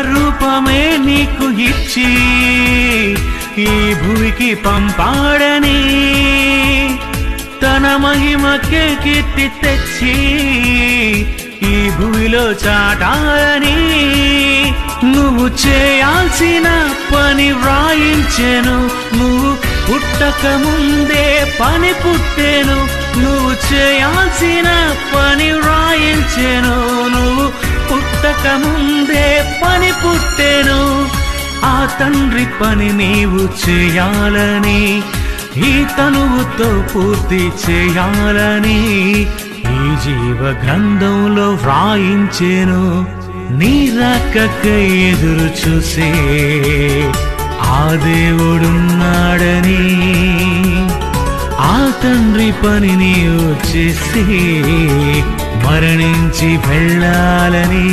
రూపమే నీకు ఇచ్చి ఈ భూమికి పంపాడని. తన మహిమకే కీర్తి తెచ్చి ఈ భూమిలో చాటాలని. నువ్వు చేయాల్సిన పని వ్రాయించెను. నువ్వు పుట్టక ముందే పని పుట్టెను. నువ్వు చేయాల్సిన పని వ్రాయించెను. నువ్వు పుట్టక ముందే పుట్టెను. ఆ తండ్రి పని నీవు చేయాలని ఈ తనువుతో పూర్తి చేయాలని ఈ జీవ గ్రంథంలో వ్రాయించేను. నీ రాకకై ఎదురు చూసే ఆ దేవుడున్నాడని ఆ తండ్రి పని నీవు చేసి మరణించి వెళ్ళాలని